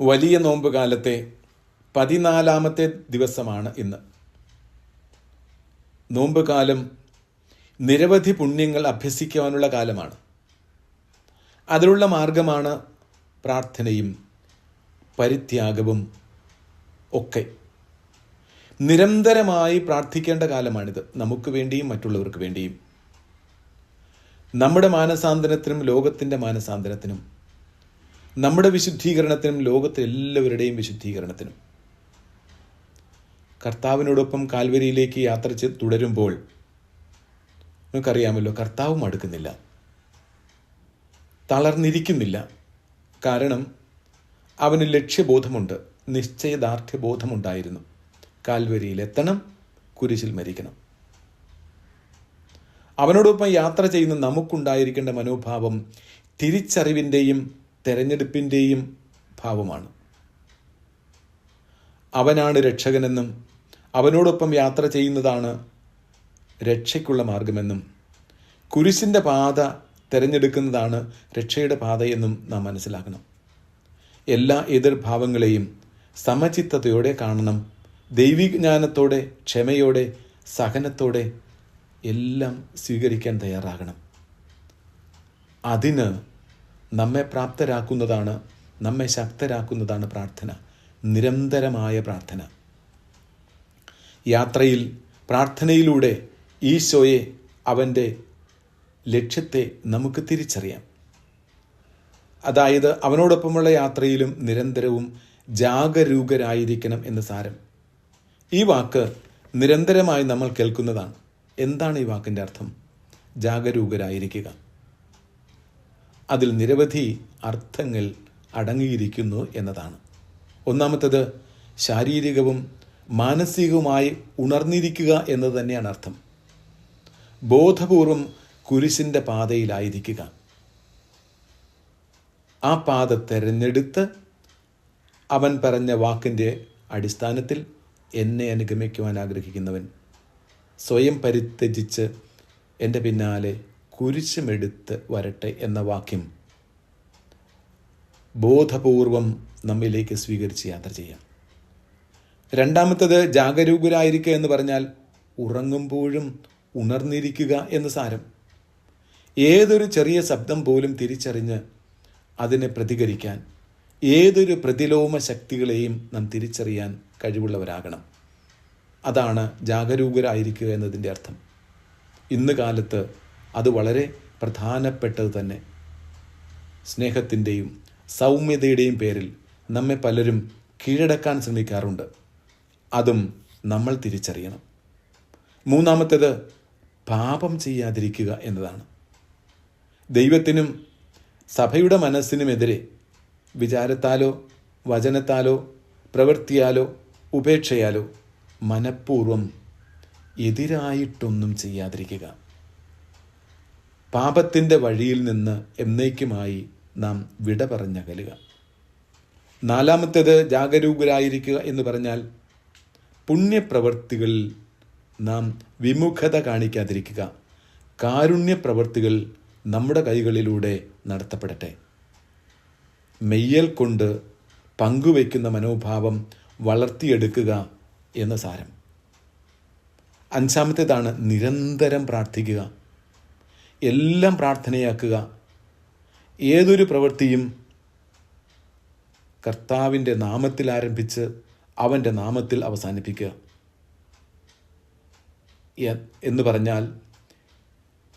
വലിയ നോമ്പ് കാലത്തെ പതിനാലാമത്തെ ദിവസമാണ് ഇന്ന്. നോമ്പ് കാലം നിരവധി പുണ്യങ്ങൾ അഭ്യസിക്കുവാനുള്ള കാലമാണ്. അതിനുള്ള മാർഗമാണ് പ്രാർത്ഥനയും പരിത്യാഗവും ഒക്കെ. നിരന്തരമായി പ്രാർത്ഥിക്കേണ്ട കാലമാണിത്. നമുക്ക് വേണ്ടിയും മറ്റുള്ളവർക്ക് വേണ്ടിയും. നമ്മുടെ മാനസാന്തരത്തിനും ലോകത്തിന്റെ മാനസാന്തരത്തിനും നമ്മുടെ വിശുദ്ധീകരണത്തിനും ലോകത്തെ എല്ലാവരുടെയും വിശുദ്ധീകരണത്തിനും. കർത്താവിനോടൊപ്പം കാൽവരിയിലേക്ക് യാത്ര ചെയ്ത് തുടരുമ്പോൾ നമുക്കറിയാമല്ലോ കർത്താവും അടുക്കുന്നില്ല. തളർന്നിരിക്കുന്നില്ല. കാരണം അവന് ലക്ഷ്യബോധമുണ്ട് നിശ്ചയദാർഢ്യബോധമുണ്ടായിരുന്നു. കാൽവരിയിൽ എത്തണം കുരിശിൽ മരിക്കണം. അവനോടൊപ്പം യാത്ര ചെയ്യുന്ന നമുക്കുണ്ടായിരിക്കേണ്ട മനോഭാവം തിരിച്ചറിവിന്റെയും തെരഞ്ഞെടുപ്പിന്റെയും ഭാവമാണ്. അവനാണ് രക്ഷകനെന്നും അവനോടൊപ്പം യാത്ര ചെയ്യുന്നതാണ് രക്ഷയ്ക്കുള്ള മാർഗമെന്നും കുരിശിന്റെ പാത തിരഞ്ഞെടുക്കുന്നതാണ് രക്ഷയുടെ പാതയെന്നും നാം മനസ്സിലാക്കണം. എല്ലാ എതിർഭാവങ്ങളെയും സമചിത്തതയോടെ കാണണം ദൈവിജ്ഞാനത്തോടെ ക്ഷമയോടെ സഹനത്തോടെ എല്ലാം സ്വീകരിക്കാൻ തയ്യാറാകണം. അതിന് നമ്മെ പ്രാപ്തരാക്കുന്നതാണ് നമ്മെ ശക്തരാക്കുന്നതാണ് പ്രാർത്ഥന നിരന്തരമായ പ്രാർത്ഥന. യാത്രയിൽ പ്രാർത്ഥനയിലൂടെ ഈശോയെ അവന്റെ ലക്ഷ്യത്തെ നമുക്ക് തിരിച്ചറിയാം. അതായത് അവനോടൊപ്പമുള്ള യാത്രയിലും നിരന്തരവും ജാഗരൂകരായിരിക്കണം എന്ന് സാരം. ഈ വാക്ക് നിരന്തരമായി നമ്മൾ കേൾക്കുന്നതാണ്. എന്താണ് ഈ വാക്കിന്റെ അർത്ഥം? ജാഗരൂകരായിരിക്കുക. അതിൽ നിരവധി അർത്ഥങ്ങൾ അടങ്ങിയിരിക്കുന്നു എന്നതാണ്. ഒന്നാമത്തത് ശാരീരികവും മാനസികവുമായി ഉണർന്നിരിക്കുക എന്നത് തന്നെയാണ് അർത്ഥം. ബോധപൂർവം കുരിശിന്റെ പാതയിലായിരിക്കുക. ആ പാത തിരഞ്ഞെടുത്ത് അവൻ പറഞ്ഞ വാക്കിന്റെ അടിസ്ഥാനത്തിൽ എന്നെ അനുഗമിക്കുവാൻ ആഗ്രഹിക്കുന്നവൻ സ്വയം പരിത്യജിച്ച് എന്റെ പിന്നാലെ കുരിശുമെടുത്ത് വരട്ടെ എന്ന വാക്യം ബോധപൂർവം നമ്മിലേക്ക് സ്വീകരിച്ച് യാത്ര ചെയ്യാം. രണ്ടാമത്തത് ജാഗരൂകരായിരിക്കുക എന്ന് പറഞ്ഞാൽ ഉറങ്ങുമ്പോഴും ഉണർന്നിരിക്കുക എന്ന് സാരം. ഏതൊരു ചെറിയ ശബ്ദം പോലും തിരിച്ചറിഞ്ഞ് അതിനെ പ്രതികരിക്കാൻ ഏതൊരു പ്രതിലോമ ശക്തികളെയും നാം തിരിച്ചറിയാൻ കഴിവുള്ളവരാകണം. അതാണ് ജാഗരൂകരായിരിക്കുക എന്നതിന്റെ അർത്ഥം. ഇന്ന് കാലത്ത് അത് വളരെ പ്രധാനപ്പെട്ടത് തന്നെ. സ്നേഹത്തിന്റെയും സൗമ്യതയുടെയും പേരിൽ നമ്മെ പലരും കീഴടക്കാൻ ശ്രമിക്കാറുണ്ട്. അതും നമ്മൾ തിരിച്ചറിയണം. മൂന്നാമത്തേത് പാപം ചെയ്യാതിരിക്കുക എന്നതാണ്. ദൈവത്തിനും സഭയുടെ മനസ്സിനുമെതിരെ വിചാരത്താലോ വചനത്താലോ പ്രവൃത്തിയാലോ ഉപേക്ഷയാലോ മനഃപൂർവം എതിരായിട്ടൊന്നും ചെയ്യാതിരിക്കുക. പാപത്തിന്റെ വഴിയിൽ നിന്ന് എന്നേക്കുമായി നാം വിട പറഞ്ഞകലുക. നാലാമത്തേത് ജാഗരൂകരായിരിക്കുക എന്ന് പറഞ്ഞാൽ പുണ്യപ്രവർത്തികളിൽ നാം വിമുഖത കാണിക്കാതിരിക്കുക. കാരുണ്യപ്രവർത്തികൾ നമ്മുടെ കൈകളിലൂടെ നടത്തപ്പെടട്ടെ. മെയ്യൽ കൊണ്ട് പങ്കുവയ്ക്കുന്ന മനോഭാവം വളർത്തിയെടുക്കുക എന്ന സാരം. അഞ്ചാമത്തേതാണ് നിരന്തരം പ്രാർത്ഥിക്കുക. എല്ലാം പ്രാർത്ഥനയാക്കുക. ഏതൊരു പ്രവൃത്തിയും കർത്താവിന്റെ നാമത്തിൽ ആരംഭിച്ച് അവന്റെ നാമത്തിൽ അവസാനിപ്പിക്കുക. എന്ന് പറഞ്ഞാൽ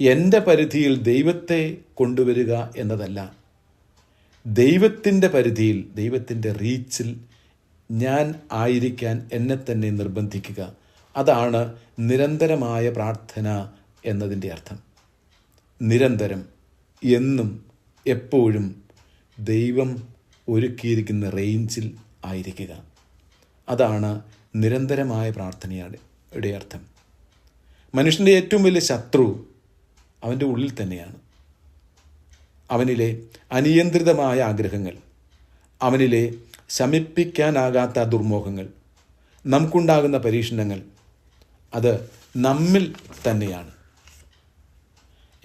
എന്റെ പരിധിയിൽ ദൈവത്തെ കൊണ്ടുവരിക എന്നതല്ല. ദൈവത്തിന്റെ പരിധിയിൽ ദൈവത്തിന്റെ റീച്ചിൽ ഞാൻ ആയിരിക്കാൻ എന്നെ തന്നെ നിർബന്ധിക്കുക. അതാണ് നിരന്തരമായ പ്രാർത്ഥന എന്നതിന്റെ അർത്ഥം. നിരന്തരം എന്നും എപ്പോഴും ദൈവം ഒരുക്കിയിരിക്കുന്ന റേഞ്ചിൽ ആയിരിക്കുക. അതാണ് നിരന്തരമായ പ്രാർത്ഥനയുടെ അർത്ഥം. മനുഷ്യന്റെ ഏറ്റവും വലിയ ശത്രു അവന്റെ ഉള്ളിൽ തന്നെയാണ്. അവനിലെ അനിയന്ത്രിതമായ ആഗ്രഹങ്ങൾ അവനിലെ ശമിപ്പിക്കാനാകാത്ത ദുർമോഹങ്ങൾ നമുക്കുണ്ടാകുന്ന പരീക്ഷണങ്ങൾ അത് നമ്മിൽ തന്നെയാണ്.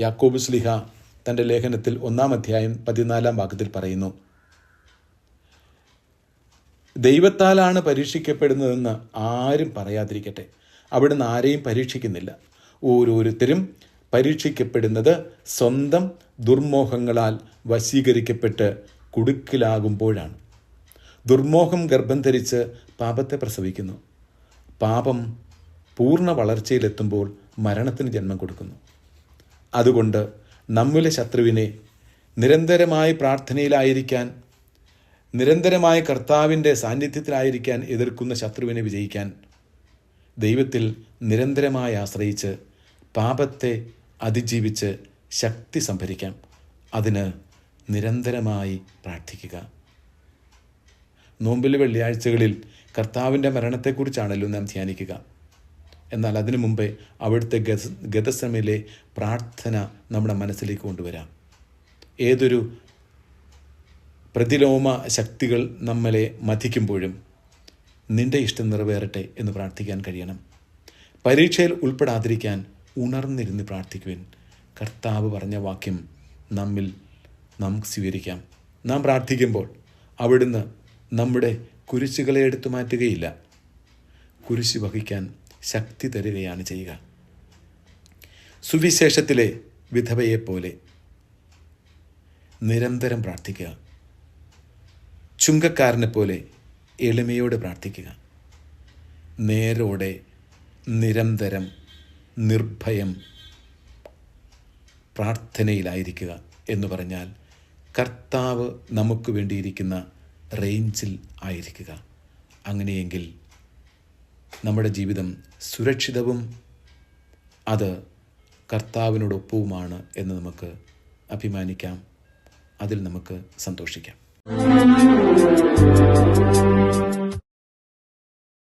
യാക്കോബ് സ്ലിഹ തന്റെ ലേഖനത്തിൽ ഒന്നാം അധ്യായം പതിനാലാം ഭാഗത്തിൽ പറയുന്നു. ദൈവത്താലാണ് പരീക്ഷിക്കപ്പെടുന്നതെന്ന് ആരും പറയാതിരിക്കട്ടെ. അവിടുന്ന് ആരെയും പരീക്ഷിക്കുന്നില്ല. ഓരോരുത്തരും പരീക്ഷിക്കപ്പെടുന്നത് സ്വന്തം ദുർമോഹങ്ങളാൽ വശീകരിക്കപ്പെട്ട് കുടുക്കിലാകുമ്പോഴാണ്. ദുർമോഹം ഗർഭം ധരിച്ച് പാപത്തെ പ്രസവിക്കുന്നു. പാപം പൂർണ വളർച്ചയിലെത്തുമ്പോൾ മരണത്തിന് ജന്മം കൊടുക്കുന്നു. അതുകൊണ്ട് നമ്മിലെ ശത്രുവിനെ നിരന്തരമായി പ്രാർത്ഥനയിലായിരിക്കാൻ നിരന്തരമായ കർത്താവിന്റെ സാന്നിധ്യത്തിലായിരിക്കാൻ എതിർക്കുന്ന ശത്രുവിനെ വിജയിക്കാൻ ദൈവത്തിൽ നിരന്തരമായി ആശ്രയിച്ച് പാപത്തെ അതിജീവിച്ച് ശക്തി സംഭരിക്കാം. അതിന് നിരന്തരമായി പ്രാർത്ഥിക്കുക. നോമ്പിലെ വെള്ളിയാഴ്ചകളിൽ കർത്താവിന്റെ മരണത്തെക്കുറിച്ചാണല്ലോ നാം ധ്യാനിക്കുക. എന്നാൽ അതിനു മുമ്പേ അവിടുത്തെ ഗത ഗതസമയിലെ പ്രാർത്ഥന നമ്മുടെ മനസ്സിലേക്ക് കൊണ്ടുവരാം. ഏതൊരു പ്രതിലോമ ശക്തികൾ നമ്മളെ മതിക്കുമ്പോഴും നിന്റെ ഇഷ്ടം നിറവേറട്ടെ എന്ന് പ്രാർത്ഥിക്കാൻ കഴിയണം. പരീക്ഷയിൽ ഉൾപ്പെടാതിരിക്കാൻ ഉണർന്നിരുന്ന് പ്രാർത്ഥിക്കുവിൻ. കർത്താവ് പറഞ്ഞ വാക്യം നമ്മിൽ നാം സ്വീകരിക്കാം. നാം പ്രാർത്ഥിക്കുമ്പോൾ അവിടുന്ന് നമ്മുടെ കുരിശുകളെ എടുത്തു മാറ്റുകയില്ല. കുരിശ് വഹിക്കാൻ ശക്തി തരികയാണ് ചെയ്യുക. സുവിശേഷത്തിലെ വിധവയെപ്പോലെ നിരന്തരം പ്രാർത്ഥിക്കുക. ചുങ്കക്കാരനെ പോലെ എളിമയോടെ പ്രാർത്ഥിക്കുക. നേരോടെ നിരന്തരം നിർഭയം പ്രാർത്ഥനയിലായിരിക്കുക എന്ന് പറഞ്ഞാൽ കർത്താവ് നമുക്ക് വേണ്ടിയിരിക്കുന്ന റേഞ്ചിൽ ആയിരിക്കുക. അങ്ങനെയെങ്കിൽ നമ്മുടെ ജീവിതം സുരക്ഷിതവും അത് കർത്താവിനോടൊപ്പവുമാണ് എന്ന് നമുക്ക് അഭിമാനിക്കാം. അതിൽ നമുക്ക് സന്തോഷിക്കാം.